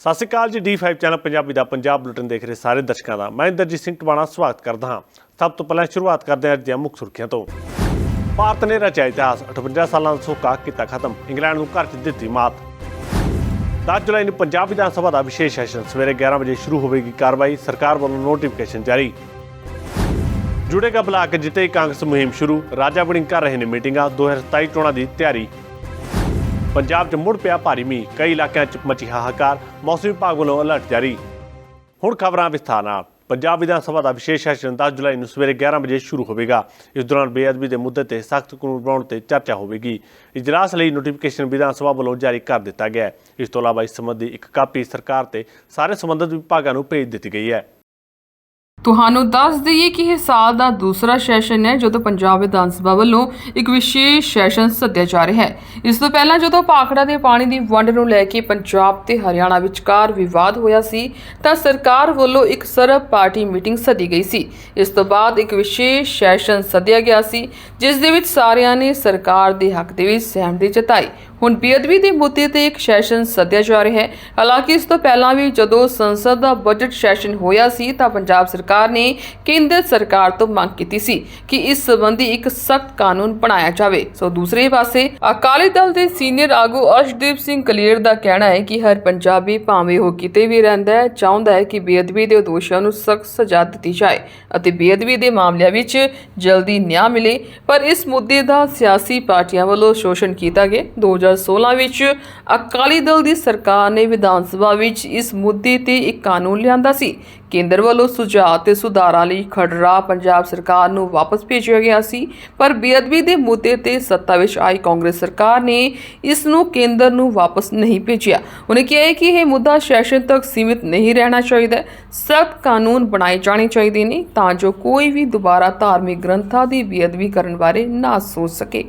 ਸਤਿ ਸ਼੍ਰੀ ਅਕਾਲ ਜੀ D5 channel Punjabi ਦਾ ਪੰਜਾਬ ਬੁਲੇਟਿਨ ਦੇਖ ਰਹੇ ਸਾਰੇ ਦਰਸ਼ਕਾਂ ਦਾ। ਮੈਂ ਇੰਦਰਜੀਤ ਸਿੰਘ ਟਵਾਣਾ, ਸਵਾਗਤ ਕਰਦਾ ਹਾਂ। ਸਭ ਤੋਂ ਪਹਿਲਾਂ ਸ਼ੁਰੂਆਤ ਕਰਦੇ ਹਾਂ ਅੱਜ ਦੀਆਂ ਮੁੱਖ ਸੁਰਖੀਆਂ ਤੋਂ। ਭਾਰਤ ਨੇ ਰਚਿਆ ਇਤਿਹਾਸ 58 ਸਾਲਾਂ ਦਾ ਸੋਕਾ ਕੀਤਾ ਖਤਮ, ਇੰਗਲੈਂਡ ਨੂੰ ਘਰ 'ਚ ਦਿੱਤੀ ਮਾਤ। 10 ਜੁਲਾਈ ਨੂੰ ਪੰਜਾਬ ਵਿਧਾਨ ਸਭਾ ਦਾ ਵਿਸ਼ੇਸ਼ ਸੈਸ਼ਨ, ਸਵੇਰੇ 11 ਵਜੇ ਸ਼ੁਰੂ ਹੋਵੇਗੀ ਕਾਰਵਾਈ, ਸਰਕਾਰ ਵੱਲੋਂ ਨੋਟੀਫਿਕੇਸ਼ਨ ਜਾਰੀ। ਜੁੜੇਗਾ ਬਲਾਕ ਜਿੱਤੇ ਕਾਂਗਰਸ ਮੁਹਿੰਮ ਸ਼ੁਰੂ, ਰਾਜਾ ਵੜਿੰਗ ਕਰ ਰਹੇ ਨੇ ਮੀਟਿੰਗਾਂ 2027 ਚੋਣਾਂ ਦੀ ਤਿਆਰੀ। ਪੰਜਾਬ 'ਚ ਮੁੜ ਪਿਆ ਭਾਰੀ ਮੀਂਹ, ਕਈ ਇਲਾਕਿਆਂ 'ਚ ਮਚੀ ਹਾਹਾਕਾਰ, ਮੌਸਮ ਵਿਭਾਗ ਵੱਲੋਂ ਅਲਰਟ ਜਾਰੀ। ਹੁਣ ਖਬਰਾਂ ਵਿਸਥਾਰ ਨਾਲ। ਪੰਜਾਬ ਵਿਧਾਨ ਸਭਾ ਦਾ ਵਿਸ਼ੇਸ਼ ਸੈਸ਼ਨ 10 ਜੁਲਾਈ ਨੂੰ ਸਵੇਰੇ 11 ਵਜੇ ਸ਼ੁਰੂ ਹੋਵੇਗਾ। ਇਸ ਦੌਰਾਨ ਬੇਅਦਬੀ ਦੇ ਮੁੱਦੇ ਤੇ ਸਖਤ ਕਾਨੂੰਨ ਬਣਾਉਣ ਤੇ ਚਰਚਾ ਹੋਵੇਗੀ। ਇਜਲਾਸ ਲਈ ਨੋਟੀਫਿਕੇਸ਼ਨ ਵਿਧਾਨ ਸਭਾ ਵੱਲੋਂ ਜਾਰੀ ਕਰ ਦਿੱਤਾ ਗਿਆ। ਹੈ ਇਸ ਤੋਂ ਇਲਾਵਾ ਇਸ ਸੰਬੰਧੀ ਇੱਕ ਕਾਪੀ ਸਰਕਾਰ ਤੇ ਸਾਰੇ ਸੰਬੰਧਿਤ ਵਿਭਾਗਾਂ ਨੂੰ ਭੇਜ ਦਿੱਤੀ ਗਈ ਹੈ। ਤੁਹਾਨੂੰ ਦੱਸ ਦਈਏ ਕਿ ਇਹ ਸਾਲ ਦਾ ਦੂਸਰਾ ਸੈਸ਼ਨ ਹੈ, ਜਦੋਂ ਪੰਜਾਬ ਵਿਧਾਨ ਸਭਾ ਵੱਲੋਂ ਇੱਕ ਵਿਸ਼ੇਸ਼ ਸੈਸ਼ਨ ਸੱਦਿਆ ਜਾ ਰਿਹਾ ਹੈ। ਇਸ ਤੋਂ ਪਹਿਲਾਂ ਜਦੋਂ ਭਾਖੜਾ ਦੇ ਪਾਣੀ ਦੀ ਵੰਡ ਨੂੰ ਲੈ ਕੇ ਪੰਜਾਬ ਤੇ ਹਰਿਆਣਾ ਵਿਚਕਾਰ ਵਿਵਾਦ ਹੋਇਆ ਸੀ, ਤਾਂ ਸਰਕਾਰ ਵੱਲੋਂ ਇੱਕ ਸਰਬ ਪਾਰਟੀ ਮੀਟਿੰਗ ਸੱਦੀ ਗਈ ਸੀ। ਇਸ ਤੋਂ ਬਾਅਦ ਇੱਕ ਵਿਸ਼ੇਸ਼ ਸੈਸ਼ਨ ਸੱਦਿਆ ਗਿਆ ਸੀ, ਜਿਸ ਦੇ ਵਿੱਚ ਸਾਰਿਆਂ ਨੇ ਸਰਕਾਰ ਦੇ ਹੱਕ ਦੇ ਵਿੱਚ ਸਹਿਮਤੀ ਜਤਾਈ। ਹੁਣ ਬੇਅਦਬੀ ਦੇ ਮੁੱਦੇ ਤੇ ਇੱਕ ਸੈਸ਼ਨ ਸੱਦਿਆ ਜਾ ਰਿਹਾ ਹੈ। ਹਾਲਾਂਕਿ ਇਸ ਤੋਂ ਪਹਿਲਾਂ ਵੀ ਜਦੋਂ ਸੰਸਦ ਦਾ ਬਜਟ ਸੈਸ਼ਨ ਹੋਇਆ ਸੀ ਤਾਂ ਪੰਜਾਬ ਸਰਕਾਰ ਨੇ ਕੇਂਦਰ ਸਰਕਾਰ ਤੋਂ ਮੰਗ ਕੀਤੀ ਸੀ ਕਿ ਇਸ ਸੰਬੰਧੀ ਇੱਕ ਸਖਤ ਕਾਨੂੰਨ ਬਣਾਇਆ ਜਾਵੇ। ਸੋ ਦੂਸਰੇ ਪਾਸੇ ਅਕਾਲੀ ਦਲ ਦੇ ਸੀਨੀਅਰ ਆਗੂ ਅਰਸ਼ਦੀਪ ਸਿੰਘ ਕਲੀਅਰ ਦਾ ਕਹਿਣਾ ਹੈ ਕਿ ਹਰ ਪੰਜਾਬੀ ਭਾਵੇਂ ਉਹ ਕਿਤੇ ਵੀ ਰਹਿੰਦਾ ਹੈ, ਚਾਹੁੰਦਾ ਹੈ ਕਿ ਬੇਅਦਬੀ ਦੇ ਦੋਸ਼ੀਆਂ ਨੂੰ ਸਖਤ ਸਜ਼ਾ ਦਿੱਤੀ ਜਾਏ ਅਤੇ ਬੇਅਦਬੀ ਦੇ ਮਾਮਲਿਆਂ ਵਿੱਚ ਜਲਦੀ ਨਿਆਂ ਮਿਲੇ। ਪਰ ਇਸ ਮੁੱਦੇ ਦਾ ਸਿਆਸੀ ਪਾਰਟੀਆਂ ਵੱਲੋਂ ਸ਼ੋਸ਼ਣ ਕੀਤਾ ਗਿਆ। 2016 ਵਿੱਚ ਅਕਾਲੀ ਦਲ ਦੀ ਸਰਕਾਰ ਨੇ ਵਿਧਾਨ ਸਭਾ ਵਿੱਚ ਇਸ ਮੁੱਦੇ ਤੇ ਇੱਕ ਕਾਨੂੰਨ ਲਿਆਂਦਾ ਸੀ। ਕੇਂਦਰ ਵੱਲੋਂ ਸੁਝਾਅ ਤੇ ਸੁਧਾਰਾਂ ਲਈ ਖੜਰਾ ਪੰਜਾਬ ਸਰਕਾਰ ਨੂੰ ਵਾਪਸ ਭੇਜਿਆ ਗਿਆ ਸੀ, ਪਰ ਬੇਅਦਬੀ ਦੇ ਮੁੱਦੇ ਤੇ ਸੱਤਾ ਵਿੱਚ ਆਈ ਕਾਂਗਰਸ ਸਰਕਾਰ ਨੇ ਇਸ ਨੂੰ ਕੇਂਦਰ ਨੂੰ ਵਾਪਸ ਨਹੀਂ ਭੇਜਿਆ। ਉਹਨੇ ਕਿਹਾ ਕਿ ਇਹ ਮੁੱਦਾ ਸੈਸ਼ਨ ਤੱਕ ਸੀਮਿਤ ਨਹੀਂ ਰਹਿਣਾ ਚਾਹੀਦਾ। ਸਖਤ ਕਾਨੂੰਨ ਬਣਾਏ ਜਾਣੇ ਚਾਹੀਦੇ ਨੇ ਤਾਂ ਜੋ ਕੋਈ ਵੀ ਦੁਬਾਰਾ ਧਾਰਮਿਕ ਗ੍ਰੰਥਾਂ ਦੀ ਬੇਅਦਬੀ ਕਰਨ ਬਾਰੇ ਨਾ ਸੋਚ ਸਕੇ।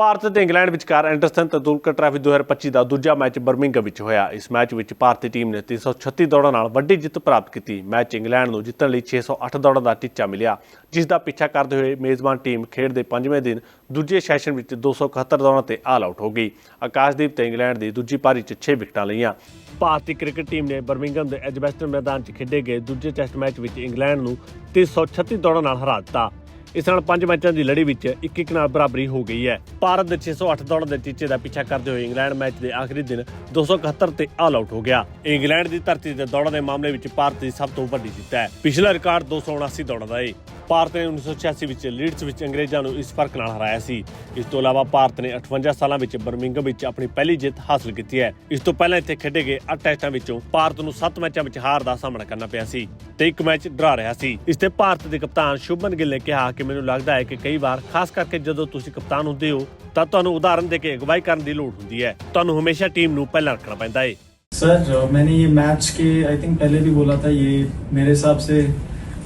ਭਾਰਤ ਤੇ ਇੰਗਲੈਂਡ ਵਿਚਕਾਰ ਐਂਡਰਸਨ ਤੰਦੂਲਕਰ ਟਰਾਫੀ 2025 ਦਾ ਦੂਜਾ ਮੈਚ ਬਰਮਿੰਗਮ ਵਿੱਚ ਹੋਇਆ। ਇਸ ਮੈਚ ਵਿੱਚ ਭਾਰਤੀ ਟੀਮ ਨੇ 336 ਦੌੜਾਂ ਨਾਲ ਵੱਡੀ ਜਿੱਤ ਪ੍ਰਾਪਤ ਕੀਤੀ। ਮੈਚ ਇੰਗਲੈਂਡ ਨੂੰ ਜਿੱਤਣ ਲਈ 608 ਦੌੜਾਂ ਦਾ ਟੀਚਾ ਮਿਲਿਆ। ਜਿਸ ਦਾ ਪਿੱਛਾ ਕਰਦੇ ਹੋਏ ਮੇਜ਼ਬਾਨ ਟੀਮ ਖੇਡ ਦੇ ਪੰਜਵੇਂ ਦਿਨ ਦੂਜੇ ਸੈਸ਼ਨ ਵਿੱਚ 271 ਦੌੜਾਂ ਤੇ ਆਲ ਆਊਟ ਹੋ ਗਈ। ਆਕਾਸ਼ਦੀਪ ਤੇ ਇੰਗਲੈਂਡ ਦੀ ਦੂਜੀ ਪਾਰੀ 'ਚ 6 ਵਿਕਟਾਂ ਲਈਆਂ। ਭਾਰਤੀ ਕ੍ਰਿਕਟ ਟੀਮ ਨੇ ਬਰਮਿੰਗਮ ਦੇ ਐਜਬੈਸਟਨ ਮੈਦਾਨ 'ਚ ਖੇਡੇ ਗਏ। ਦੂਜੇ ਟੈਸਟ ਮੈਚ ਵਿੱਚ ਇੰਗਲੈਂਡ ਨੂੰ 336 ਦੌੜਾਂ ਨਾਲ ਹਰਾ ਦਿੱਤਾ। ਇਸ ਨਾਲ ਪੰਜ ਮੈਚਾਂ ਦੀ ਲੜੀ ਵਿੱਚ ਇੱਕ ਇੱਕ ਨਾਲ ਬਰਾਬਰੀ ਹੋ ਗਈ ਹੈ। ਭਾਰਤ ਦੇ 608 ਦੌੜਾਂ ਦੇ ਟੀਚੇ ਦਾ ਪਿੱਛਾ ਕਰਦੇ ਹੋਏ ਇੰਗਲੈਂਡ ਮੈਚ ਦੇ ਆਖਰੀ ਦਿਨ 271 ਤੇ ਆਲ ਆਊਟ ਹੋ ਗਿਆ। ਇੰਗਲੈਂਡ ਦੀ ਧਰਤੀ ਤੇ ਦੌੜਾਂ ਦੇ ਮਾਮਲੇ ਵਿੱਚ ਭਾਰਤ ਦੀ ਸਭ ਤੋਂ ਵੱਡੀ ਜਿੱਤ ਹੈ। ਪਿਛਲਾ ਰਿਕਾਰਡ 279 ਦੌੜਾਂ ਦਾ ਹੈ ਭਾਰਤ ਨੇ 1986 ਵਿੱਚ ਲੀਡਸ ਵਿੱਚ ਅੰਗਰੇਜ਼ਾਂ ਨੂੰ ਇਸ ਫਰਕ ਨਾਲ ਹਰਾਇਆ ਸੀ ਇਸ ਤੋਂ ਇਲਾਵਾ ਭਾਰਤ ਨੇ 58 ਸਾਲਾਂ ਵਿੱਚ ਬਰਮਿੰਘਮ ਵਿੱਚ ਆਪਣੀ ਪਹਿਲੀ ਜਿੱਤ ਹਾਸਲ ਕੀਤੀ ਹੈ ਇਸ ਤੋਂ ਪਹਿਲਾਂ ਇੱਥੇ ਖੇਡੇ ਗਏ 8 ਟੈਸਟਾਂ ਵਿੱਚੋਂ ਭਾਰਤ ਨੂੰ 7 ਮੈਚਾਂ ਵਿੱਚ ਹਾਰ ਦਾ ਸਾਹਮਣਾ ਕਰਨਾ ਪਿਆ ਸੀ ਤੇ ਇੱਕ ਮੈਚ ਡਰਾ ਰਿਹਾ ਸੀ ਇਸ ਤੇ ਭਾਰਤ ਦੇ ਕਪਤਾਨ ਸ਼ੁਭਮਨ ਗਿੱਲ ਨੇ ਕਿਹਾ ਕਿ ਮੈਨੂੰ ਲੱਗਦਾ ਹੈ ਕਿ ਕਈ ਵਾਰ ਖਾਸ ਕਰਕੇ ਜਦੋਂ ਤੁਸੀਂ ਕਪਤਾਨ ਹੁੰਦੇ ਹੋ ਤਾਂ ਤੁਹਾਨੂੰ ਉਦਾਹਰਨ ਦੇ ਕੇ ਅਗਵਾਈ ਕਰਨ ਦੀ ਲੋੜ ਹੁੰਦੀ ਹੈ ਤੁਹਾਨੂੰ ਹਮੇਸ਼ਾ ਟੀਮ ਨੂੰ ਪਹਿਲਾਂ ਰੱਖਣਾ ਪੈਂਦਾ ਹੈ सर अ, मैंने ये मैच के आई थिंक पहले भी बोला था ये मेरे हिसाब से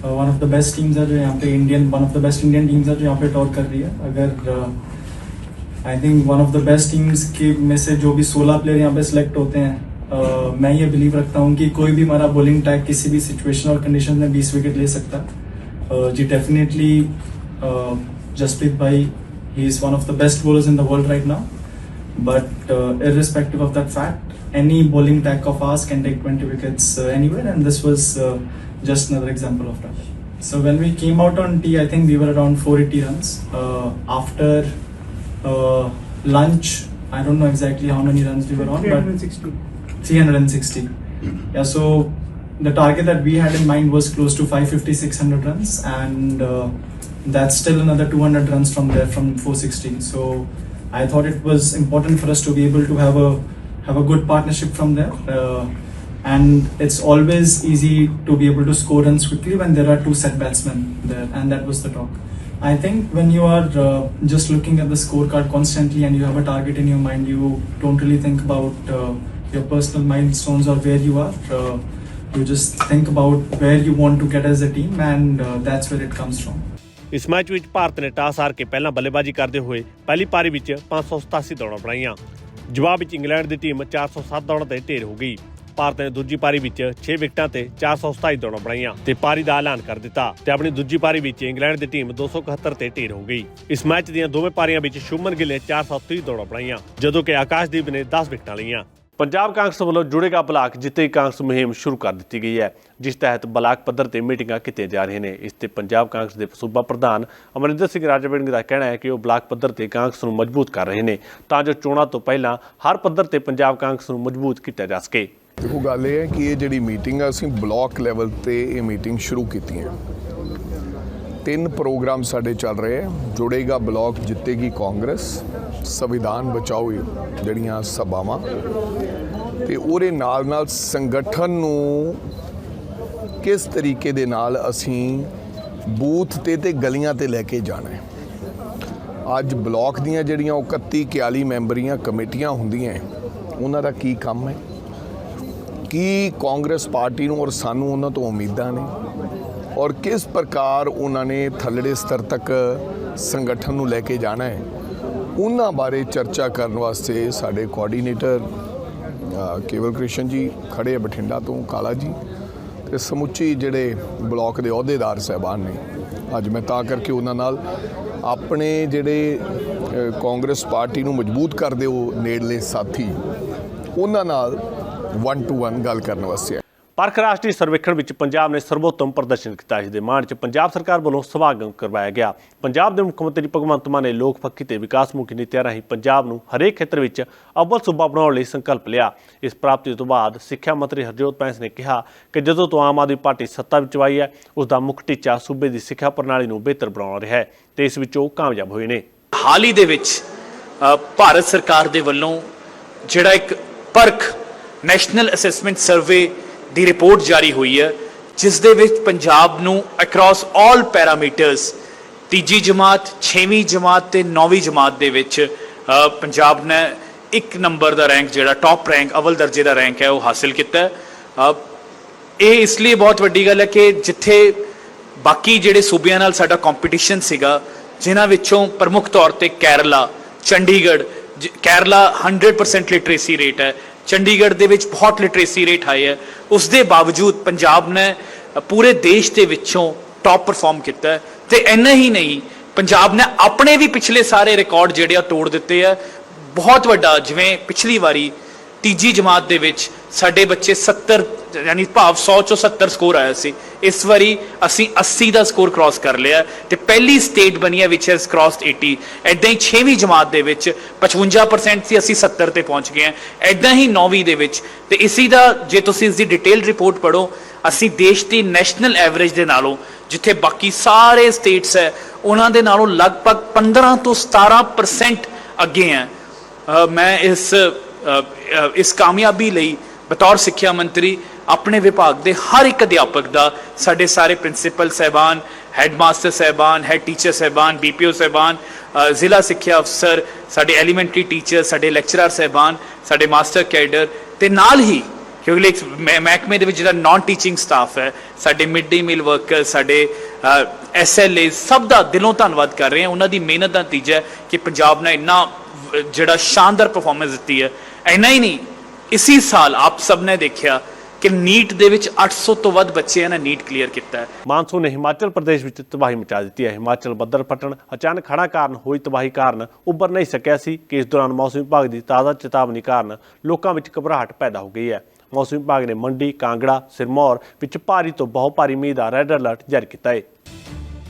one of the best teams है जो यहाँ पे Indian one of the best Indian teams है जो यहाँ पे टॉर कर रही है। अगर I think one of the best teams के में से जो भी 16 प्लेयर यहाँ पे सिलेक्ट होते हैं अ, मैं ये बिलीव रखता हूँ कि कोई भी हमारा बॉलिंग टैग किसी भी सिचुएशन और कंडीशन में 20 विकेट ले सकता। है अ, जी डेफिनेटली जसप्रीत भाई he is one of the best bowlers in the world right now but uh, irrespective of that fact, any bowling attack of ours can take 20 wickets uh, anywhere, and this was uh, just another example of that. So when we came out on tee, I think we were around 480 runs. Uh, after uh, lunch, I don't know exactly how many runs we were on, but 360. Yeah, so the target that we had in mind was close to 550, 600 runs, and uh, that's still another 200 runs from there from 460. So I thought it was important for us to be able to have a have a good partnership from there. Uh, and it's always easy to be able to score runs quickly when there are two set batsmen there, and that was the talk. I think when you are uh, just looking at the scorecard constantly and you have a target in your mind, you don't really think about uh, your personal milestones or where you are. Uh, you just think about where you want to get as a team, and uh, that's where it comes from. ਇਸ match ਵਿੱਚ ਭਾਰਤ ਨੇ toss ਹਾਰ ਕੇ ਪਹਿਲਾਂ ਬੱਲੇਬਾਜ਼ੀ ਕਰਦੇ ਹੋਏ ਪਹਿਲੀ ਪਾਰੀ ਵਿੱਚ 587 ਦੌੜਾਂ ਬਣਾਈਆਂ ਜਵਾਬ ਵਿੱਚ ਇੰਗਲੈਂਡ ਦੀ ਟੀਮ 407 ਦੌੜਾਂ ਤੇ ਢੇਰ ਹੋ ਗਈ। ਭਾਰਤ ਨੇ ਦੂਜੀ ਪਾਰੀ ਵਿੱਚ 6 ਵਿਕਟਾਂ ਤੇ 427 ਦੌੜਾਂ ਬਣਾਈਆਂ ਤੇ ਪਾਰੀ ਦਾ ਐਲਾਨ ਕਰ ਦਿੱਤਾ ਤੇ ਆਪਣੀ ਦੂਜੀ ਪਾਰੀ ਵਿੱਚ ਇੰਗਲੈਂਡ ਦੀ ਟੀਮ 271 ਤੇ ਢੇਰ ਹੋ ਗਈ। ਇਸ ਮੈਚ ਦੀਆਂ ਦੋਵੇਂ ਪਾਰੀਆਂ ਵਿੱਚ ਸ਼ੁਭਮਨ ਗਿੱਲ ਨੇ 430 ਦੌੜਾਂ ਬਣਾਈਆਂ, ਜਦੋਂ ਕਿ ਆਕਾਸ਼ਦੀਪ ਨੇ 10 ਵਿਕਟਾਂ ਲਈਆਂ। ਪੰਜਾਬ ਕਾਂਗਰਸ ਵੱਲੋਂ ਜੁੜੇਗਾ ਬਲਾਕ ਜਿੱਤੇ ਕਾਂਗਰਸ ਮੁਹਿੰਮ ਸ਼ੁਰੂ ਕਰ ਦਿੱਤੀ ਗਈ ਹੈ, ਜਿਸ ਤਹਿਤ ਬਲਾਕ ਪੱਧਰ ਤੇ ਮੀਟਿੰਗਾਂ ਕੀਤੀਆਂ ਜਾ ਰਹੀਆਂ ਨੇ। ਇਸ ਤੇ ਪੰਜਾਬ ਕਾਂਗਰਸ ਦੇ ਸੂਬਾ ਪ੍ਰਧਾਨ ਅਮਰਿੰਦਰ ਸਿੰਘ ਰਾਜਵਿੰਗ ਦਾ ਕਹਿਣਾ ਹੈ ਕਿ ਉਹ ਬਲਾਕ ਪੱਧਰ ਤੇ ਕਾਂਗਰਸ ਨੂੰ ਮਜ਼ਬੂਤ ਕਰ ਰਹੇ ਨੇ, ਤਾਂ ਜੋ ਚੋਣਾਂ ਤੋਂ ਪਹਿਲਾਂ ਹਰ ਪੱਧਰ ਤੇ ਪੰਜਾਬ ਕਾਂਗਰਸ ਨੂੰ ਮਜ਼ਬੂਤ ਕੀਤਾ ਜਾ ਸਕੇ। ਦੇਖੋ, ਗੱਲ ਇਹ ਹੈ ਕਿ ਇਹ ਜਿਹੜੀ ਮੀਟਿੰਗ ਆ, ਅਸੀਂ ਬਲਾਕ ਲੈਵਲ ਤੇ ਇਹ ਮੀਟਿੰਗ ਸ਼ੁਰੂ ਕੀਤੀ ਹੈ। ਤਿੰਨ ਪ੍ਰੋਗਰਾਮ ਸਾਡੇ ਚੱਲ ਰਹੇ ਹੈ। ਜੁੜੇਗਾ ਬਲਾਕ, ਜਿੱਤੇਗੀ ਕਾਂਗਰਸ। ਸੰਵਿਧਾਨ ਬਚਾਓ ਜਿਹੜੀਆਂ ਸਭਾਵਾਂ। ਤੇ ਉਹਦੇ ਨਾਲ ਨਾਲ ਸੰਗਠਨ ਨੂੰ ਕਿਸ ਤਰੀਕੇ ਦੇ ਨਾਲ ਅਸੀਂ ਬੂਥ ਤੇ ਤੇ ਗਲੀਆਂ ਤੇ ਲੈ ਕੇ ਜਾਣਾ ਹੈ। ਅੱਜ ਬਲਾਕ ਦੀਆਂ ਜਿਹੜੀਆਂ ਉਹ 31 41 ਮੈਂਬਰੀਆਂ ਕਮੇਟੀਆਂ ਹੁੰਦੀਆਂ ਉਹਨਾਂ ਦਾ ਕੀ ਕੰਮ ਹੈ? ਕੀ ਕਾਂਗਰਸ ਪਾਰਟੀ ਨੂੰ ਔਰ ਸਾਨੂੰ ਉਹਨਾਂ ਤੋਂ ਉਮੀਦਾਂ ਨੇ? ਔਰ ਕਿਸ ਪ੍ਰਕਾਰ ਉਹਨਾਂ ਨੇ ਥੱਲੜੇ ਸਤਰ ਤੱਕ ਸੰਗਠਨ ਨੂੰ ਲੈ ਕੇ ਜਾਣਾ ਹੈ? ਉਹਨਾਂ ਬਾਰੇ ਚਰਚਾ ਕਰਨ ਵਾਸਤੇ ਸਾਡੇ ਕੋਆਰਡੀਨੇਟਰ ਕੇਵਲ ਕ੍ਰਿਸ਼ਨ ਜੀ ਖੜੇ ਬਠਿੰਡਾ ਤੋਂ, ਕਾਲਾ ਜੀ ਤੇ ਸਮੁੱਚੀ ਜਿਹੜੇ ਬਲਾਕ ਦੇ ਅਹੁਦੇਦਾਰ ਸਹਿਬਾਨ ਨੇ ਅੱਜ ਮੈਂ ਤਾਂ ਕਰਕੇ ਉਹਨਾਂ ਨਾਲ ਆਪਣੇ ਜਿਹੜੇ ਕਾਂਗਰਸ ਪਾਰਟੀ ਨੂੰ ਮਜ਼ਬੂਤ ਕਰਦੇ ਉਹ ਨੇੜਲੇ ਸਾਥੀ, ਉਹਨਾਂ ਨਾਲ 1 ਟੂ 1 ਗੱਲ ਕਰਨ ਵਾਸਤੇ ਆਏ। ਪਰਖ ਰਾਸ਼ਟਰੀ ਸਰਵੇਖਣ ਵਿੱਚ ਪੰਜਾਬ ਨੇ ਸਰਵੋਤਮ ਪ੍ਰਦਰਸ਼ਨ ਕੀਤਾ। ਇਸ ਦੇ ਮਾਣ 'ਚ ਪੰਜਾਬ ਸਰਕਾਰ ਵੱਲੋਂ ਸਵਾਗਤ ਕਰਵਾਇਆ ਗਿਆ। ਪੰਜਾਬ ਦੇ ਮੁੱਖ ਮੰਤਰੀ ਭਗਵੰਤ ਮਾਨ ਨੇ ਲੋਕ ਪੱਖੀ ਤੇ ਵਿਕਾਸਮੁਖੀ ਨੀਤੀਆਂ ਰਾਹੀਂ ਪੰਜਾਬ ਨੂੰ ਹਰੇਕ ਖੇਤਰ ਵਿੱਚ ਅਵਲ ਸੂਬਾ ਬਣਾਉਣ ਲਈ ਸੰਕਲਪ ਲਿਆ। ਇਸ ਪ੍ਰਾਪਤੀ ਤੋਂ ਬਾਅਦ ਸਿੱਖਿਆ ਮੰਤਰੀ ਹਰਜੋਤ ਬੈਂਸ ਨੇ ਕਿਹਾ ਕਿ ਜਦੋਂ ਤੋਂ ਆਮ ਆਦਮੀ ਪਾਰਟੀ ਸੱਤਾ ਵਿੱਚ ਆਈ ਹੈ, ਉਸ ਦਾ ਮੁੱਖ ਟੀਚਾ ਸੂਬੇ ਦੀ ਸਿੱਖਿਆ ਪ੍ਰਣਾਲੀ ਨੂੰ ਬਿਹਤਰ ਬਣਾਉਣਾ ਰਿਹਾ ਹੈ ਤੇ ਇਸ ਵਿੱਚ ਉਹ ਕਾਮਯਾਬ ਹੋਏ ਨੇ। ਹਾਲ ਹੀ ਦੇ ਵਿੱਚ ਭਾਰਤ ਸਰਕਾਰ ਦੇ ਵੱਲੋਂ ਜਿਹੜਾ ਇੱਕ ਪਰਖ ਨੈਸ਼ਨਲ ਅਸੈਸਮੈਂਟ ਸਰਵੇ ਦੀ ਰਿਪੋਰਟ ਜਾਰੀ ਹੋਈ ਹੈ, ਜਿਸ ਦੇ ਵਿੱਚ ਪੰਜਾਬ ਨੂੰ ਅਕ੍ਰੋਸ ਆਲ ਪੈਰਾਮੀਟਰਸ ਤੀਜੀ ਜਮਾਤ 6ਵੀਂ ਜਮਾਤ ਤੇ 9ਵੀਂ ਜਮਾਤ ਦੇ ਵਿੱਚ ਪੰਜਾਬ ਨੇ ਇੱਕ ਨੰਬਰ ਦਾ ਰੈਂਕ ਜਿਹੜਾ ਟੌਪ ਰੈਂਕ ਅਵਲ ਦਰਜੇ ਦਾ ਰੈਂਕ ਹੈ, ਉਹ ਹਾਸਿਲ ਕੀਤਾ ਇਹ ਇਸ ਲਈ ਬਹੁਤ ਵੱਡੀ ਗੱਲ ਹੈ ਕਿ ਜਿੱਥੇ ਬਾਕੀ ਜਿਹੜੇ ਸੂਬਿਆਂ ਨਾਲ ਸਾਡਾ ਕੰਪੀਟੀਸ਼ਨ ਸੀਗਾ, ਜਿਨ੍ਹਾਂ ਵਿੱਚੋਂ ਪ੍ਰਮੁੱਖ ਤੌਰ ਤੇ ਕੇਰਲਾ, ਚੰਡੀਗੜ੍ਹ, ਜ- ਕੇਰਲਾ 100% ਲਿਟਰੇਸੀ ਰੇਟ ਹੈ ਚੰਡੀਗੜ੍ਹ ਦੇ ਵਿੱਚ ਬਹੁਤ ਲਿਟਰੇਸੀ ਰੇਟ ਹਾਈ ਹੈ। ਉਸ ਦੇ ਬਾਵਜੂਦ ਪੰਜਾਬ ਨੇ ਪੂਰੇ ਦੇਸ਼ ਦੇ ਵਿੱਚੋਂ ਟੌਪ ਪਰਫਾਰਮ ਕੀਤਾ ਹੈ। ਤੇ ਇੰਨਾ ਹੀ ਨਹੀਂ, ਪੰਜਾਬ ਨੇ ਆਪਣੇ ਵੀ ਪਿਛਲੇ ਸਾਰੇ ਰਿਕਾਰਡ ਜਿਹੜੇ ਆ ਤੋੜ ਦਿੱਤੇ ਆ। ਬਹੁਤ ਵੱਡਾ, ਜਿਵੇਂ ਪਿਛਲੀ ਵਾਰੀ ਤੀਜੀ ਜਮਾਤ ਦੇ ਵਿੱਚ ਸਾਡੇ ਬੱਚੇ 70 ਯਾਨੀ ਭਾਵ 100 ਚੋਂ 70 ਸਕੋਰ ਆਇਆ ਸੀ। ਇਸ ਵਾਰੀ ਅਸੀਂ 80 ਦਾ ਸਕੋਰ ਕ੍ਰਾਸ ਕਰ ਲਿਆ ਤੇ ਪਹਿਲੀ ਸਟੇਟ ਬਣੀ ਹੈ ਵਿਚ ਹੈਸ ਕ੍ਰਾਸਡ 80 ਐਦਾਂ ਹੀ 6ਵੀਂ ਜਮਾਤ ਦੇ ਵਿੱਚ 55% ਸੀ, ਅਸੀਂ 70 ਤੇ ਪਹੁੰਚ ਗਏ ਹਾਂ। ਐਦਾਂ ਹੀ 9ਵੀਂ ਦੇ ਵਿੱਚ ਤੇ ਇਸੀ ਦਾ ਜੇ ਤੁਸੀਂ ਇਸ ਦੀ ਡਿਟੇਲ ਰਿਪੋਰਟ ਪੜੋ ਅਸੀਂ ਦੇਸ਼ ਦੀ ਨੈਸ਼ਨਲ ਐਵਰੇਜ ਦੇ ਨਾਲੋਂ, ਜਿੱਥੇ ਬਾਕੀ ਸਾਰੇ ਸਟੇਟਸ ਹੈ, ਉਹਨਾਂ ਦੇ ਨਾਲੋਂ ਲਗਭਗ 15 ਤੋਂ 17% ਅੱਗੇ ਹੈ। ਮੈਂ ਇਸ ਇਸ ਕਾਮਯਾਬੀ ਲਈ ਬਤੌਰ ਸਿੱਖਿਆ ਮੰਤਰੀ ਆਪਣੇ ਵਿਭਾਗ ਦੇ ਹਰ ਇੱਕ ਅਧਿਆਪਕ ਦਾ ਸਾਡੇ ਸਾਰੇ ਪ੍ਰਿੰਸੀਪਲ ਸਹਿਬਾਨ ਹੈਡਮਾਸਟਰ ਸਹਿਬਾਨ ਹੈਡ ਟੀਚਰ ਸਹਿਬਾਨ ਬੀਪੀਓ ਸਹਿਬਾਨ ਅ, ਜ਼ਿਲ੍ਹਾ ਸਿੱਖਿਆ ਅਫਸਰ ਸਾਡੇ ਐਲੀਮੈਂਟਰੀ ਟੀਚਰ ਸਾਡੇ ਲੈਕਚਰਰ ਸਹਿਬਾਨ ਸਾਡੇ ਮਾਸਟਰ ਕੈਡਰ ਤੇ ਨਾਲ ਹੀ ਕਿਉਂਕਿ ਮਹਿ- ਮਹਿਕਮੇ ਦੇ ਵਿੱਚ ਜਿਹੜਾ ਨਾਨ ਟੀਚਿੰਗ ਸਟਾਫ ਹੈ ਸਾਡੇ ਮਿਡ ਡੇ ਮੀਲ ਵਰਕਰ ਸਾਡੇ ਐਸਐਲਏ ਸਭ ਦਾ ਦਿਲੋਂ ਧੰਨਵਾਦ ਕਰ ਰਹੇ ਹਾਂ। ਉਹਨਾਂ ਦੀ ਮਿਹਨਤ ਦਾ ਨਤੀਜਾ ਹੈ ਕਿ ਪੰਜਾਬ ਨੇ ਇੰਨਾ ਜਿਹੜਾ ਸ਼ਾਨਦਾਰ ਪਰਫਾਰਮੈਂਸ ਦਿੱਤੀ ਹੈ। ਇੰਨਾ ਹੀ ਨਹੀਂ, ਇਸੀ ਸਾਲ ਆਪ ਸਭ ਨੇ ਦੇਖਿਆ ਕਿ ਨੀਟ ਦੇ ਵਿੱਚ 800 ਤੋਂ ਵੱਧ ਬੱਚਿਆਂ ਨੇ ਨੀਟ ਕਲੀਅਰ ਕੀਤਾ ਹੈ। ਮਾਨਸੂਨ ਨੇ ਹਿਮਾਚਲ ਪ੍ਰਦੇਸ਼ ਵਿੱਚ ਤਬਾਹੀ ਮਚਾ ਦਿੱਤੀ ਹੈ। ਹਿਮਾਚਲ ਬੱਦਲ ਫਟਣ ਅਚਾਨਕ ਹੜ੍ਹਾਂ ਕਾਰਨ ਹੋਈ ਤਬਾਹੀ ਕਾਰਨ ਉੱਭਰ ਨਹੀਂ ਸਕਿਆ ਸੀ। ਕਿ ਇਸ ਦੌਰਾਨ ਮੌਸਮ ਵਿਭਾਗ ਦੀ ਤਾਜ਼ਾ ਚੇਤਾਵਨੀ ਕਾਰਨ ਲੋਕਾਂ ਵਿੱਚ ਘਬਰਾਹਟ ਪੈਦਾ ਹੋ ਗਈ ਹੈ। ਮੌਸਮ ਵਿਭਾਗ ਨੇ ਮੰਡੀ, ਕਾਂਗੜਾ, ਸਿਰਮੌਰ ਵਿੱਚ ਭਾਰੀ ਤੋਂ ਬਹੁਤ ਭਾਰੀ ਮੀਂਹ ਦਾ ਰੈੱਡ ਅਲਰਟ ਜਾਰੀ ਕੀਤਾ ਹੈ।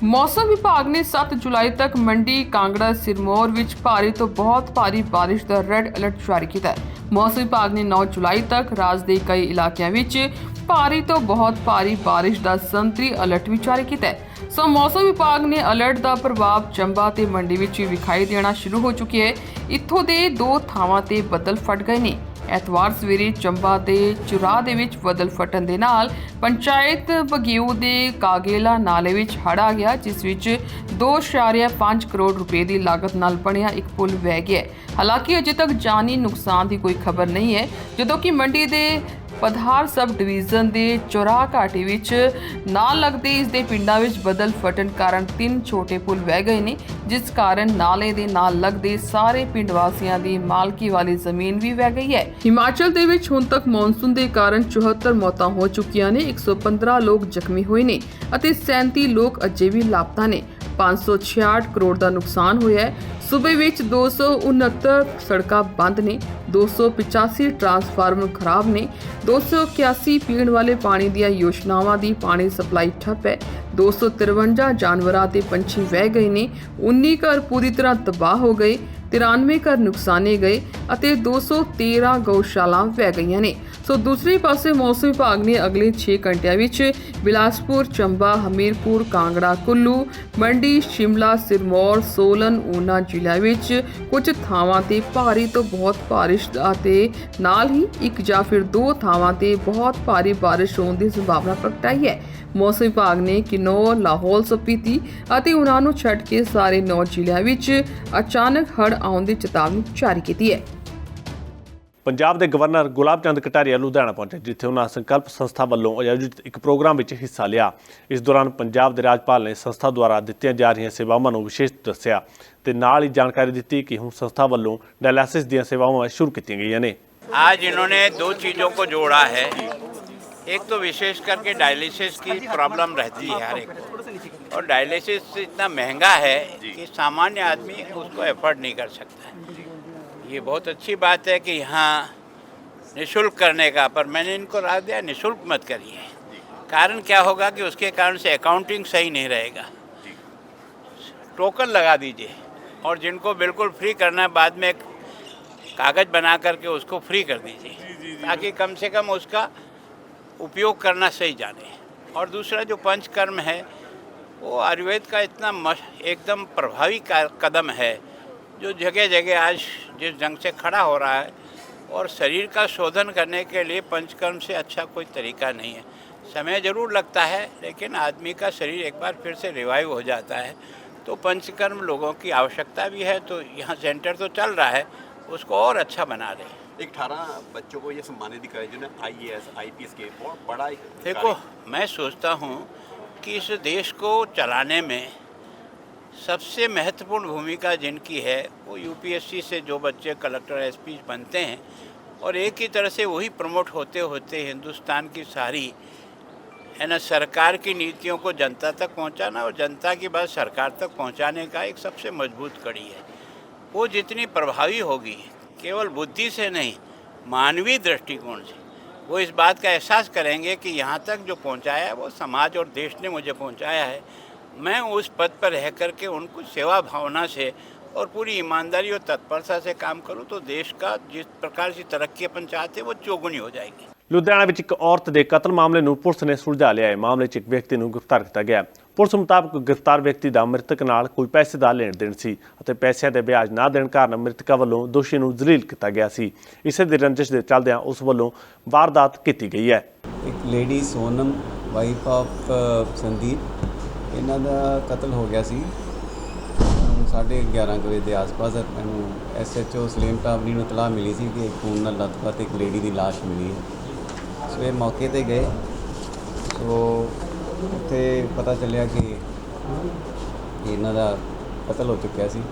ਮੌਸਮ ਵਿਭਾਗ ਨੇ 7 ਜੁਲਾਈ ਤੱਕ ਮੰਡੀ, ਕਾਂਗੜਾ, ਸਿਰਮੌਰ ਵਿੱਚ ਭਾਰੀ ਤੋਂ ਬਹੁਤ ਭਾਰੀ ਬਾਰਿਸ਼ ਦਾ ਰੈੱਡ ਅਲਰਟ ਜਾਰੀ ਕੀਤਾ ਹੈ। ਮੌਸਮ ਵਿਭਾਗ ਨੇ 9 ਜੁਲਾਈ ਤੱਕ ਰਾਜ ਦੇ ਕਈ ਇਲਾਕਿਆਂ ਵਿੱਚ ਭਾਰੀ ਤੋਂ ਬਹੁਤ ਭਾਰੀ ਬਾਰਿਸ਼ ਦਾ ਸੰਤਰੀ ਅਲਰਟ ਵੀ ਜਾਰੀ ਕੀਤਾ ਹੈ। ਸੋ ਮੌਸਮ ਵਿਭਾਗ ਨੇ ਅਲਰਟ ਦਾ ਪ੍ਰਭਾਵ ਚੰਬਾ ਤੇ ਮੰਡੀ ਵਿੱਚ ਵਿਖਾਈ ਦੇਣਾ ਸ਼ੁਰੂ ਹੋ ਚੁੱਕਿਆ ਹੈ। ਇੱਥੋਂ ਦੇ ਦੋ ਥਾਵਾਂ ਤੇ ਬੱਦਲ ਫਟ ਗਏ ਨੇ। ਐਤਵਾਰ ਸਵੇਰੇ ਚੰਬਾ ਦੇ ਚੁਰਾਹ ਦੇ ਵਿੱਚ ਬਦਲ ਫਟਣ ਦੇ ਨਾਲ ਪੰਚਾਇਤ ਬਗਿਓ ਦੇ ਕਾਗੇਲਾ ਨਾਲੇ ਵਿੱਚ ਹੜ੍ਹ ਆ ਗਿਆ, ਜਿਸ ਵਿੱਚ 2.5 ਕਰੋੜ ਰੁਪਏ ਦੀ ਲਾਗਤ ਨਾਲ ਬਣਿਆ ਇੱਕ ਪੁਲ ਵਹਿ ਗਿਆ ਹਾਲਾਂਕਿ ਅਜੇ ਤੱਕ ਜਾਨੀ ਨੁਕਸਾਨ ਦੀ ਕੋਈ ਖਬਰ ਨਹੀਂ ਹੈ। ਜਦੋਂ ਕਿ ਮੰਡੀ ਦੇ ਪਧਾਰ ਸਬ ਡਿਵੀਜ਼ਨ ਦੇ ਚੌਰਾਹ ਘਾਟੀ ਵਿੱਚ ਨਾਲ ਲੱਗਦੇ ਇਸ ਦੇ ਪਿੰਡਾਂ ਵਿੱਚ ਬਦਲ ਫਟਣ ਕਾਰਨ ਤਿੰਨ ਛੋਟੇ ਪੁਲ ਵਹਿ ਗਏ ਨੇ, ਜਿਸ ਕਾਰਨ ਨਾਲੇ ਦੇ ਨਾਲ ਲੱਗਦੇ ਸਾਰੇ ਪਿੰਡ ਵਾਸੀਆਂ ਦੀ ਮਾਲਕੀ ਵਾਲੀ ਜ਼ਮੀਨ ਵੀ ਵਹਿ ਗਈ ਹੈ। ਹਿਮਾਚਲ ਦੇ ਵਿੱਚ ਹੁਣ ਤੱਕ ਮੌਨਸੂਨ ਦੇ ਕਾਰਨ 74 ਮੌਤਾਂ ਹੋ ਚੁੱਕੀਆਂ ਨੇ 115 ਲੋਕ ਜ਼ਖਮੀ ਹੋਏ ਨੇ ਅਤੇ 37 ਲੋਕ ਅਜੇ ਵੀ ਲਾਪਤਾ ਨੇ। 566 ਕਰੋੜ ਦਾ ਨੁਕਸਾਨ ਹੋਇਆ ਹੈ। ਸੂਬੇ ਵਿੱਚ 269 ਸੜਕਾਂ ਬੰਦ ਨੇ 285 ਟਰਾਂਸਫਾਰਮਰ ਖਰਾਬ ਨੇ 281 ਪੀਣ ਵਾਲੇ ਪਾਣੀ ਦੀਆਂ ਯੋਜਨਾਵਾਂ ਦੀ ਪਾਣੀ ਸਪਲਾਈ ਠੱਪ ਹੈ 253 ਜਾਨਵਰਾਂ ਤੇ ਪੰਛੀ ਵਹਿ ਗਏ ਨੇ 19 ਘਰ ਪੂਰੀ ਤਰ੍ਹਾਂ ਤਬਾਹ ਹੋ ਗਏ 93 ਘਰ ਨੁਕਸਾਨੇ ਗਏ ਅਤੇ 213 ਗਊਸ਼ਾਲਾ ਵਹਿ ਗਈਆਂ ਨੇ। ਸੋ ਦੂਸਰੇ ਪਾਸੇ ਮੌਸਮ ਵਿਭਾਗ ਨੇ ਅਗਲੇ 6 ਘੰਟਿਆਂ ਵਿੱਚ ਬਿਲਾਸਪੁਰ, ਚੰਬਾ, ਹਮੀਰਪੁਰ, ਕਾਂਗੜਾ, ਕੁੱਲੂ, ਮੰਡੀ, ਸ਼ਿਮਲਾ, ਸਿਰਮੌਰ, ਸੋਲਨ, ਊਨਾ ਜ਼ਿਲ੍ਹਿਆਂ ਵਿੱਚ ਕੁਝ ਥਾਵਾਂ ਤੇ ਭਾਰੀ ਤੋਂ ਬਹੁਤ ਬਾਰਿਸ਼ ਅਤੇ ਨਾਲ ਹੀ ਇੱਕ ਜਾਂ ਫਿਰ ਦੋ ਥਾਵਾਂ ਤੇ ਬਹੁਤ ਭਾਰੀ ਬਾਰਿਸ਼ ਹੋਣ ਦੀ ਸੰਭਾਵਨਾ ਪ੍ਰਗਟਾਈ ਹੈ। ਮੌਸਮ ਵਿਭਾਗ ਨੇ ਕਿਨੌਰ ਲਾਹੌਲ ਸਪੀਤੀ ਅਤੇ ਉਹਨਾਂ ਨੂੰ ਛੱਡ ਕੇ ਸਾਰੇ 9 ਜ਼ਿਲ੍ਹਿਆਂ ਵਿੱਚ ਅਚਾਨਕ ਹੜ੍ਹ ਆਉਣ ਦੀ ਚੇਤਾਵਨੀ ਜਾਰੀ ਕੀਤੀ ਹੈ। ਪੰਜਾਬ ਦੇ ਗਵਰਨਰ ਗੁਲਾਬ ਚੰਦ ਕਟਾਰੀਆ ਲੁਧਿਆਣਾ ਪਹੁੰਚੇ ਜਿੱਥੇ ਉਹਨਾਂ ਸੰਕਲਪ ਸੰਸਥਾ ਵੱਲੋਂ ਆਯੋਜਿਤ ਇੱਕ ਪ੍ਰੋਗਰਾਮ ਵਿੱਚ ਹਿੱਸਾ ਲਿਆ ਇਸ ਦੌਰਾਨ ਪੰਜਾਬ ਦੇ ਰਾਜਪਾਲ ਨੇ ਸੰਸਥਾ ਦੁਆਰਾ ਦਿੱਤੀਆਂ ਜਾ ਰਹੀਆਂ ਸੇਵਾਵਾਂ ਨੂੰ ਵਿਸ਼ੇਸ਼ ਦੱਸਿਆ ਤੇ ਨਾਲ ਹੀ ਜਾਣਕਾਰੀ ਦਿੱਤੀ ਕਿ ਹੁਣ ਸੰਸਥਾ ਵੱਲੋਂ ਡਾਇਲਿਸਿਸ ਦੀਆਂ ਸੇਵਾਵਾਂ ਸ਼ੁਰੂ ਕੀਤੀਆਂ ਗਈਆਂ ਨੇ आज इन्होंने दो चीज़ों को जोड़ा है एक तो विशेष करके डायलिसिस की प्रॉब्लम रहती है हर एक को और डायलिसिस इतना महंगा है कि सामान्य आदमी उसको एफर्ड नहीं कर सकता है ये बहुत अच्छी बात है कि यहाँ निशुल्क करने का पर मैंने इनको राय दिया निशुल्क मत करिए। कारण क्या होगा कि उसके कारण से अकाउंटिंग सही नहीं रहेगा। टोकन लगा दीजिए और जिनको बिल्कुल फ्री करना है बाद में कागज़ बना करके उसको फ्री कर दीजिए ताकि कम से कम उसका उपयोग करना सही जाने। और दूसरा जो पंचकर्म है वो आयुर्वेद का इतना एकदम प्रभावी कदम है जो जगह जगह आज जिस ढंग से खड़ा हो रहा है और शरीर का शोधन करने के लिए पंचकर्म से अच्छा कोई तरीका नहीं है। समय ज़रूर लगता है लेकिन आदमी का शरीर एक बार फिर से रिवाइव हो जाता है। तो पंचकर्म लोगों की आवश्यकता भी है तो यहाँ सेंटर तो चल रहा है उसको और अच्छा बना रहे एक अठारह बच्चों को ये सम्मानित दिखाया जिन्होंने I A S I P S के बहुत बड़ा देखो मैं सोचता हूँ कि इस देश को चलाने में सबसे महत्वपूर्ण भूमिका जिनकी है, वो यूपीएससी से जो बच्चे कलेक्टर एसपी बनते हैं, और एक ही तरह से वही प्रमोट होते होते हिंदुस्तान की सारी, है ना, सरकार की नीतियों को जनता तक पहुंचाना और जनता की बात सरकार तक पहुँचाने का एक सबसे मज़बूत कड़ी है। वो जितनी प्रभावी होगी, केवल बुद्धि से नहीं, मानवीय दृष्टिकोण से, वो इस बात का एहसास करेंगे कि यहाँ तक जो पहुँचाया है, वो समाज और देश ने मुझे पहुँचाया है। मैं उस पद पर रह करके उनको सेवा भावना से और पूरी ईमानदारी और तत्परता से काम करूँ तो देश का जिस प्रकार से तरक्की अपन चाहते हैं वो चौगुनी हो जाएगी ਲੁਧਿਆਣਾ ਵਿੱਚ ਇੱਕ ਔਰਤ ਦੇ ਕਤਲ ਮਾਮਲੇ ਨੂੰ ਪੁਲਿਸ ਨੇ ਸੁਲਝਾ ਲਿਆ ਹੈ ਮਾਮਲੇ 'ਚ ਇੱਕ ਵਿਅਕਤੀ ਨੂੰ ਗ੍ਰਿਫਤਾਰ ਕੀਤਾ ਗਿਆ ਹੈ। ਪੁਲਿਸ ਮੁਤਾਬਕ ਗ੍ਰਿਫਤਾਰ ਵਿਅਕਤੀ ਦਾ ਮ੍ਰਿਤਕ ਨਾਲ ਕੋਈ ਪੈਸੇ ਦਾ ਲੈਣ ਦੇਣ ਸੀ ਅਤੇ ਪੈਸਿਆਂ ਦੇ ਵਿਆਜ ਨਾ ਦੇਣ ਕਾਰਨ ਮ੍ਰਿਤਕਾ ਵੱਲੋਂ ਦੋਸ਼ੀ ਨੂੰ ਜ਼ਲੀਲ ਕੀਤਾ ਗਿਆ ਸੀ ਇਸੇ ਦੀ ਰੰਜਿਸ਼ ਦੇ ਚੱਲਦਿਆਂ ਉਸ ਵੱਲੋਂ ਵਾਰਦਾਤ ਕੀਤੀ ਗਈ ਹੈ ਇੱਕ lady Sonam wife of Sandeep ਇਹਨਾਂ ਦਾ ਕਤਲ ਹੋ ਗਿਆ ਸੀ। ਅਮ ਸਾਢੇ 11 ਕੁ ਵਜੇ ਦੇ ਆਸ-ਪਾਸ ਮੈਨੂੰ ਐਸਐਚਓ ਸਲੀਮ ਟਾਬਰੀ ਨੂੰ ਇਤਲਾਹ ਮਿਲੀ ਸੀ ਕਿ ਇੱਕ ਖੂਨ ਨਾਲ ਲੱਥਪੱਥ ਇੱਕ ਲੇਡੀ ਦੀ ਲਾਸ਼ ਮਿਲੀ ਹੈ। ਸੋ ਇਹ ਮੌਕੇ ਤੇ ਗਏ। ਸੋ ਉੱਥੇ ਪਤਾ ਚੱਲਿਆ ਕਿ ਇਹਨਾਂ ਦਾ ਕਤਲ ਹੋ ਚੁੱਕਿਆ ਸੀ।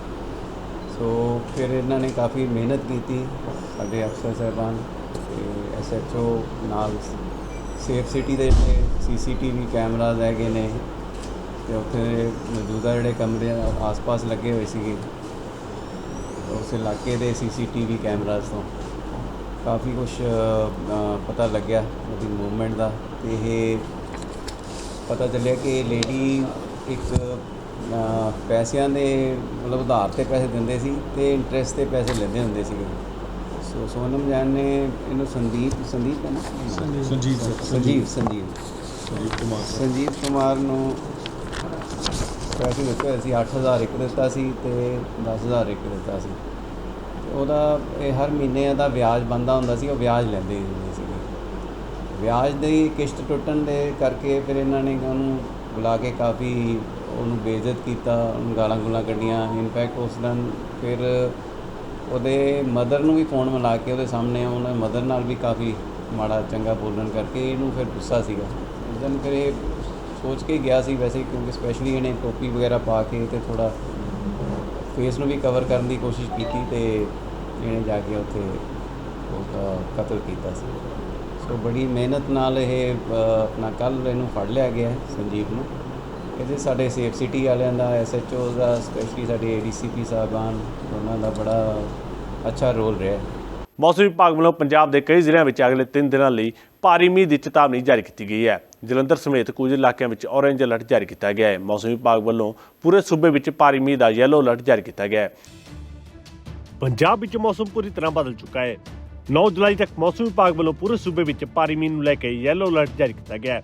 ਸੋ ਫਿਰ ਇਹਨਾਂ ਨੇ ਕਾਫੀ ਮਿਹਨਤ ਕੀਤੀ ਸਾਡੇ ਅਫਸਰ ਸਾਹਿਬਾਨ ਤੇ ਐਸਐਚਓ ਨਾਲ ਸੇਫ ਸਿਟੀ ਦੇ ਜਿਹੜੇ ਸੀਸੀਟੀਵੀ ਕੈਮਰਾਜ਼ ਹੈਗੇ ਨੇ ਤੇ ਉੱਥੇ ਮੌਜੂਦਾ ਜਿਹੜੇ ਕਮਰੇ ਆ, ਆਸ-ਪਾਸ ਲੱਗੇ ਹੋਏ ਸੀਗੇ। ਉਸ ਇਲਾਕੇ ਦੇ ਸੀਸੀਟੀਵੀ ਕੈਮਰਾਜ਼ ਤੋਂ। ਕਾਫੀ ਕੁਝ ਪਤਾ ਲੱਗਿਆ ਉਹਦੀ ਮੂਵਮੈਂਟ ਦਾ ਤੇ ਇਹ ਪਤਾ ਚੱਲਿਆ ਕਿ ਲੇਡੀ ਇੱਕ ਅ, ਪੈਸਿਆਂ ਦੇ ਮਤਲਬ ਉਧਾਰ ਤੇ ਪੈਸੇ ਦਿੰਦੇ ਸੀ ਤੇ ਇੰਟਰਸਟ ਤੇ ਪੈਸੇ ਲੈਂਦੇ ਹੁੰਦੇ ਸੀਗੇ। ਸੋ ਸੋਨਮ ਜਾਨ ਨੇ ਇਹਨੂੰ ਸੰਦੀਪ ਸੰਦੀਪ ਹੈ ਨਾ? ਸੰਜੀਵ ਸੰਜੀਵ ਸੰਜੀਵ ਕੁਮਾਰ। ਸੰਜੀਵ ਕੁਮਾਰ ਨੂੰ ਪੈਸੇ ਦਿੱਤੇ ਹੋਏ ਸੀ 8000 ਇੱਕ ਦਿੱਤਾ ਸੀ ਤੇ 10000 ਇੱਕ ਦਿੱਤਾ ਸੀ। ਉਹਦਾ ਇਹ ਹਰ ਮਹੀਨੇ ਦਾ ਵਿਆਜ ਬੰਦਾ ਹੁੰਦਾ ਸੀ, ਉਹ ਵਿਆਜ ਲੈਂਦੇ ਹੁੰਦੇ ਸੀਗੇ। ਵਿਆਜ ਦੀ ਕਿਸ਼ਤ ਟੁੱਟਣ ਦੇ ਕਰਕੇ ਫਿਰ ਇਹਨਾਂ ਨੇ ਉਹਨੂੰ ਬੁਲਾ ਕੇ ਕਾਫੀ ਉਹਨੂੰ ਬੇਇੱਜ਼ਤ ਕੀਤਾ, ਉਹਨੂੰ ਗਾਲਾਂ ਗੁਲਾਂ ਕੱਢੀਆਂ। ਇਨਫੈਕਟ ਉਸ ਦਿਨ ਫਿਰ ਉਹਦੇ ਮਦਰ ਨੂੰ ਵੀ ਫੋਨ ਮਿਲਾ ਕੇ ਉਹਦੇ ਸਾਹਮਣੇ ਉਹਨਾਂ ਮਦਰ ਨਾਲ ਵੀ ਕਾਫੀ ਮਾੜਾ ਚੰਗਾ ਬੋਲਣ ਕਰਕੇ ਇਹਨੂੰ ਫਿਰ ਗੁੱਸਾ ਸੀਗਾ। ਉਸ ਦਿਨ ਫਿਰ ਇਹ ਸੋਚ ਕੇ ਗਿਆ ਸੀ ਵੈਸੇ, ਕਿਉਂਕਿ ਸਪੈਸ਼ਲੀ ਇਹਨੇ ਟੋਪੀ ਵਗੈਰਾ ਪਾ ਕੇ ਤੇ ਥੋੜਾ ਫੇਸ ਨੂੰ ਵੀ ਕਵਰ ਕਰਨ ਦੀ ਕੋਸ਼ਿਸ਼ ਕੀਤੀ ਤੇ ਇਹਨੇ ਜਾ ਕੇ ਉੱਥੇ ਉਹਦਾ ਕਤਲ ਕੀਤਾ ਸੀ। ਸੋ ਬੜੀ ਮਿਹਨਤ ਨਾਲ ਇਹ ਆਪਣਾ ਕੱਲ ਇਹਨੂੰ ਫੜ ਲਿਆ ਗਿਆ ਸੰਜੀਵ ਨੂੰ। ਇਹਦੇ ਸਾਡੇ ਸੇਫ ਸਿਟੀ ਵਾਲਿਆਂ ਦਾ ਐਸਐਚਓ ਦਾ ਸਪੈਸ਼ਲੀ ਸਾਡੇ ਏਡੀਸੀਪੀ ਸਾਹਿਬਾਨ, ਉਹਨਾਂ ਦਾ ਬੜਾ ਅੱਛਾ ਰੋਲ ਰਿਹਾ। ਮੌਸਮ ਵਿਭਾਗ ਵੱਲੋਂ ਪੰਜਾਬ ਦੇ ਕਈ ਜ਼ਿਲ੍ਹਿਆਂ ਵਿੱਚ ਅਗਲੇ 3 ਦਿਨਾਂ ਲਈ ਭਾਰੀ ਮੀਂਹ ਦੀ ਚੇਤਾਵਨੀ ਜਾਰੀ ਕੀਤੀ ਗਈ ਹੈ। ਜਲੰਧਰ ਸਮੇਤ ਕੁਝ ਇਲਾਕਿਆਂ ਵਿੱਚ ਔਰੇਂਜ ਅਲਰਟ ਜਾਰੀ ਕੀਤਾ ਗਿਆ ਹੈ। ਮੌਸਮ ਵਿਭਾਗ ਵੱਲੋਂ ਪੂਰੇ ਸੂਬੇ ਵਿੱਚ ਭਾਰੀ ਮੀਂਹ ਦਾ ਯੈਲੋ ਅਲਰਟ ਜਾਰੀ ਕੀਤਾ ਗਿਆ ਹੈ। ਪੰਜਾਬ ਵਿੱਚ ਮੌਸਮ ਪੂਰੀ ਤਰ੍ਹਾਂ ਬਦਲ ਚੁੱਕਾ ਹੈ। 9 ਜੁਲਾਈ ਤੱਕ ਮੌਸਮ ਵਿਭਾਗ ਵੱਲੋਂ ਪੂਰੇ ਸੂਬੇ ਵਿੱਚ ਭਾਰੀ ਮੀਂਹ ਨੂੰ ਲੈ ਕੇ ਯੈਲੋ ਅਲਰਟ ਜਾਰੀ ਕੀਤਾ ਗਿਆ ਹੈ।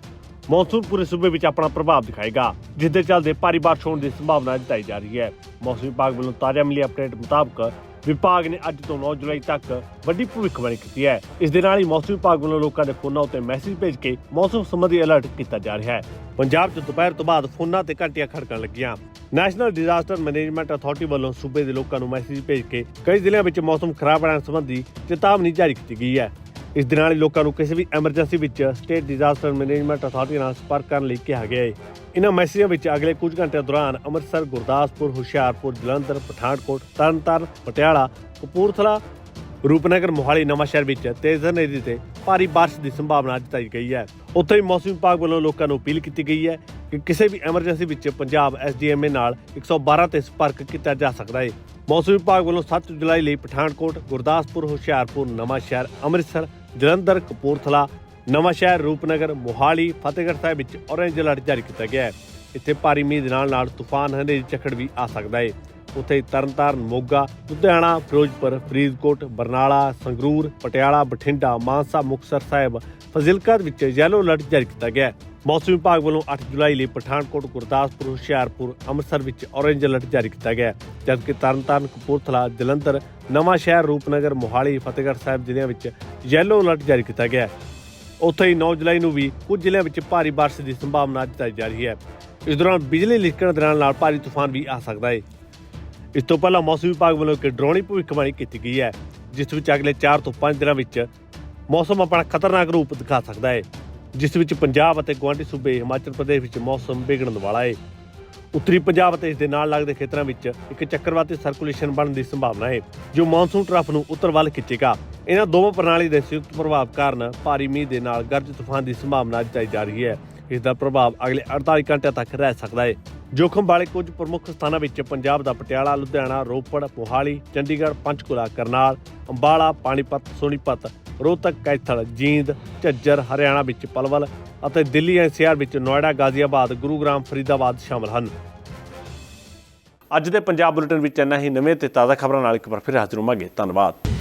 ਮੌਨਸੂਨ ਪੂਰੇ ਸੂਬੇ ਵਿੱਚ ਆਪਣਾ ਪ੍ਰਭਾਵ ਦਿਖਾਏਗਾ, ਜਿਸ ਦੇ ਚੱਲਦੇ ਭਾਰੀ ਬਾਰਿਸ਼ ਹੋਣ ਦੀ ਸੰਭਾਵਨਾ ਜਤਾਈ ਜਾ ਰਹੀ ਹੈ। ਮੌਸਮ ਵਿਭਾਗ ਵੱਲੋਂ ਤਾਜ਼ਾ ਮਿਲੀ ਅਪਡੇਟ ਮੁਤਾਬਕ ਵਿਭਾਗ ਨੇ ਅੱਜ ਤੋਂ 9 ਜੁਲਾਈ ਤੱਕ ਵੱਡੀ ਭਵਿੱਖਬਾਣੀ ਕੀਤੀ ਹੈ। ਇਸ ਦੇ ਨਾਲ ਹੀ ਮੌਸਮ ਵਿਭਾਗ ਵੱਲੋਂ ਲੋਕਾਂ ਦੇ ਫੋਨਾਂ ਉੱਤੇ ਮੈਸੇਜ ਭੇਜ ਕੇ ਮੌਸਮ ਸੰਬੰਧੀ ਅਲਰਟ ਕੀਤਾ ਜਾ ਰਿਹਾ ਹੈ। ਪੰਜਾਬ 'ਚ ਦੁਪਹਿਰ ਤੋਂ ਬਾਅਦ ਫੋਨਾਂ ਤੇ ਘੰਟੀਆਂ ਖੜਕਣ ਲੱਗੀਆਂ। ਨੈਸ਼ਨਲ ਡਿਜ਼ਾਸਟਰ ਮੈਨੇਜਮੈਂਟ ਅਥਾਰਟੀ ਵੱਲੋਂ ਸੂਬੇ ਦੇ ਲੋਕਾਂ ਨੂੰ ਮੈਸੇਜ ਭੇਜ ਕੇ ਕਈ ਜ਼ਿਲ੍ਹਿਆਂ ਵਿੱਚ ਮੌਸਮ ਖਰਾਬ ਰਹਿਣ ਸੰਬੰਧੀ ਚੇਤਾਵਨੀ ਜਾਰੀ ਕੀਤੀ ਗਈ ਹੈ। ਇਸ ਦੇ ਨਾਲ ਹੀ ਲੋਕਾਂ ਨੂੰ ਕਿਸੇ ਵੀ ਐਮਰਜੈਂਸੀ ਵਿੱਚ ਸਟੇਟ ਡਿਜ਼ਾਸਟਰ ਮੈਨੇਜਮੈਂਟ ਅਥਾਰਟੀ ਨਾਲ ਸੰਪਰਕ ਕਰਨ ਲਈ ਕਿਹਾ ਗਿਆ ਹੈ। ਇਹਨਾਂ ਮੈਸੇਜਾਂ ਵਿੱਚ ਅਗਲੇ ਕੁਝ ਘੰਟਿਆਂ ਦੌਰਾਨ ਅੰਮ੍ਰਿਤਸਰ, ਗੁਰਦਾਸਪੁਰ, ਹੁਸ਼ਿਆਰਪੁਰ, ਜਲੰਧਰ, ਪਠਾਨਕੋਟ, ਤਰਨਤਾਰਨ, ਪਟਿਆਲਾ, ਕਪੂਰਥਲਾ, ਰੂਪਨਗਰ, ਮੋਹਾਲੀ ਨਵਾਂਸ਼ਹਿਰ ਵਿੱਚ ਤੇਜ਼ ਹਨੇਰੀ ਤੇ ਭਾਰੀ ਬਾਰਿਸ਼ ਦੀ ਸੰਭਾਵਨਾ ਜਤਾਈ ਗਈ ਹੈ। ਉੱਥੇ ਹੀ ਮੌਸਮ ਵਿਭਾਗ ਵੱਲੋਂ ਲੋਕਾਂ ਨੂੰ ਅਪੀਲ ਕੀਤੀ ਗਈ ਹੈ ਕਿ ਕਿਸੇ ਵੀ ਐਮਰਜੈਂਸੀ ਵਿੱਚ ਪੰਜਾਬ ਐਸਡੀਐਮਏ ਨਾਲ 112 ਤੇ ਸੰਪਰਕ ਕੀਤਾ ਜਾ ਸਕਦਾ ਹੈ। ਮੌਸਮ ਵਿਭਾਗ ਵੱਲੋਂ 7 ਜੁਲਾਈ ਲਈ ਪਠਾਨਕੋਟ, ਗੁਰਦਾਸਪੁਰ, ਹੁਸ਼ਿਆਰਪੁਰ ਨਵਾਂਸ਼ਹਿਰ ਅੰਮ੍ਰਿਤਸਰ ਜਲੰਧਰ ਕਪੂਰਥਲਾ ਨਵਾਂਸ਼ਹਿਰ ਰੂਪਨਗਰ ਮੋਹਾਲੀ ਫਤਿਹਗੜ੍ਹ ਸਾਹਿਬ ਵਿੱਚ ਔਰੇਂਜ ਅਲਰਟ ਜਾਰੀ ਕੀਤਾ ਗਿਆ ਹੈ। ਇੱਥੇ ਭਾਰੀ ਮੀਂਹ ਦੇ ਨਾਲ ਨਾਲ ਤੂਫਾਨ ਹਨੇਰੀ ਝੱਖੜ ਵੀ ਆ ਸਕਦਾ ਹੈ ਉੱਥੇ ਹੀ ਤਰਨਤਾਰਨ, ਮੋਗਾ, ਲੁਧਿਆਣਾ, ਫਿਰੋਜ਼ਪੁਰ, ਫਰੀਦਕੋਟ, ਬਰਨਾਲਾ, ਸੰਗਰੂਰ, ਪਟਿਆਲਾ, ਬਠਿੰਡਾ, ਮਾਨਸਾ, ਮੁਕਤਸਰ ਸਾਹਿਬ ਫਜ਼ਿਲਕਾ ਵਿੱਚ ਯੈਲੋ ਅਲਰਟ ਜਾਰੀ ਕੀਤਾ ਗਿਆ ਹੈ। ਮੌਸਮ ਵਿਭਾਗ ਵੱਲੋਂ 8 ਜੁਲਾਈ ਲਈ ਪਠਾਨਕੋਟ, ਗੁਰਦਾਸਪੁਰ, ਹੁਸ਼ਿਆਰਪੁਰ, ਅੰਮ੍ਰਿਤਸਰ ਵਿੱਚ ਔਰੇਂਜ ਅਲਰਟ ਜਾਰੀ ਕੀਤਾ ਗਿਆ ਜਦਕਿ ਤਰਨਤਾਰਨ, ਕਪੂਰਥਲਾ, ਜਲੰਧਰ, ਨਵਾਂ ਸ਼ਹਿਰ, ਰੂਪਨਗਰ, ਮੋਹਾਲੀ, ਫਤਿਹਗੜ੍ਹ ਸਾਹਿਬ ਜ਼ਿਲ੍ਹਿਆਂ ਵਿੱਚ ਯੈਲੋ ਅਲਰਟ ਜਾਰੀ ਕੀਤਾ ਗਿਆ ਉੱਥੇ ਹੀ 9 ਜੁਲਾਈ ਨੂੰ ਵੀ ਕੁਝ ਜ਼ਿਲ੍ਹਿਆਂ ਵਿੱਚ ਭਾਰੀ ਬਾਰਿਸ਼ ਦੀ ਸੰਭਾਵਨਾ ਜਤਾਈ ਜਾ ਰਹੀ ਹੈ। ਇਸ ਦੌਰਾਨ ਬਿਜਲੀ ਲਿਸ਼ਕਣ ਦੇ ਨਾਲ ਨਾਲ ਭਾਰੀ ਤੂਫਾਨ ਵੀ ਆ ਸਕਦਾ ਹੈ ਇਸ ਤੋਂ ਪਹਿਲਾਂ ਮੌਸਮ ਵਿਭਾਗ ਵੱਲੋਂ ਇੱਕ ਡਰਾਉਣੀ ਭਵਿੱਖਬਾਣੀ ਕੀਤੀ ਗਈ ਹੈ, ਜਿਸ ਵਿੱਚ ਅਗਲੇ 4 ਤੋਂ 5 ਦਿਨਾਂ ਵਿੱਚ ਮੌਸਮ ਆਪਣਾ ਖਤਰਨਾਕ ਰੂਪ ਦਿਖਾ ਸਕਦਾ ਹੈ ਜਿਸ ਵਿੱਚ ਪੰਜਾਬ ਅਤੇ ਗੁਆਂਢੀ ਸੂਬੇ ਹਿਮਾਚਲ ਪ੍ਰਦੇਸ਼ ਵਿੱਚ ਮੌਸਮ ਵਿਗੜਨ ਵਾਲਾ ਹੈ ਉੱਤਰੀ ਪੰਜਾਬ ਅਤੇ ਇਸ ਦੇ ਨਾਲ ਲੱਗਦੇ ਖੇਤਰਾਂ ਵਿੱਚ ਇੱਕ ਚੱਕਰਵਾਤੀ ਸਰਕੂਲੇਸ਼ਨ ਬਣਨ ਦੀ ਸੰਭਾਵਨਾ ਹੈ ਜੋ ਮੌਨਸੂਨ ਟਰਫ ਨੂੰ ਉੱਤਰ ਵੱਲ ਖਿੱਚੇਗਾ। ਇਹਨਾਂ ਦੋਵਾਂ ਪ੍ਰਣਾਲੀ ਦੇ ਸੰਯੁਕਤ ਪ੍ਰਭਾਵ ਕਾਰਨ ਭਾਰੀ ਮੀਂਹ ਦੇ ਨਾਲ ਗਰਜ ਤੂਫਾਨ ਦੀ ਸੰਭਾਵਨਾ ਜਤਾਈ ਜਾ ਰਹੀ ਹੈ। ਇਸ ਦਾ ਪ੍ਰਭਾਵ ਅਗਲੇ 48 ਘੰਟਿਆਂ ਤੱਕ ਰਹਿ ਸਕਦਾ ਹੈ ਜੋਖਮ ਵਾਲੇ ਕੁਝ ਪ੍ਰਮੁੱਖ ਸਥਾਨਾਂ ਵਿੱਚ ਪੰਜਾਬ ਦਾ ਪਟਿਆਲਾ, ਲੁਧਿਆਣਾ, ਰੋਪੜ, ਮੋਹਾਲੀ, ਚੰਡੀਗੜ੍ਹ, ਪੰਚਕੁਲਾ, ਕਰਨਾਲ, ਅੰਬਾਲਾ, ਪਾਣੀਪਤ, ਸੋਨੀਪਤ, ਰੋਹਤਕ, ਕੈਥਲ, ਜੀਂਦ, ਝੱਜਰ, ਹਰਿਆਣਾ ਵਿੱਚ ਪਲਵਲ ਅਤੇ ਦਿੱਲੀ ਐਨਸੀਆਰ ਵਿੱਚ ਨੋਇਡਾ, ਗਾਜ਼ੀਆਬਾਦ, ਗੁਰੂਗ੍ਰਾਮ, ਫਰੀਦਾਬਾਦ ਸ਼ਾਮਲ ਹਨ। ਅੱਜ ਦੇ ਪੰਜਾਬ ਬੁਲੇਟਿਨ ਵਿੱਚ ਇੰਨਾ ਹੀ ਨਵੇਂ ਤੇ ਤਾਜ਼ਾ ਖਬਰਾਂ ਨਾਲ ਇੱਕ ਵਾਰ ਫਿਰ ਹਾਜ਼ਰ ਹੋਵਾਂਗੇ। ਧੰਨਵਾਦ।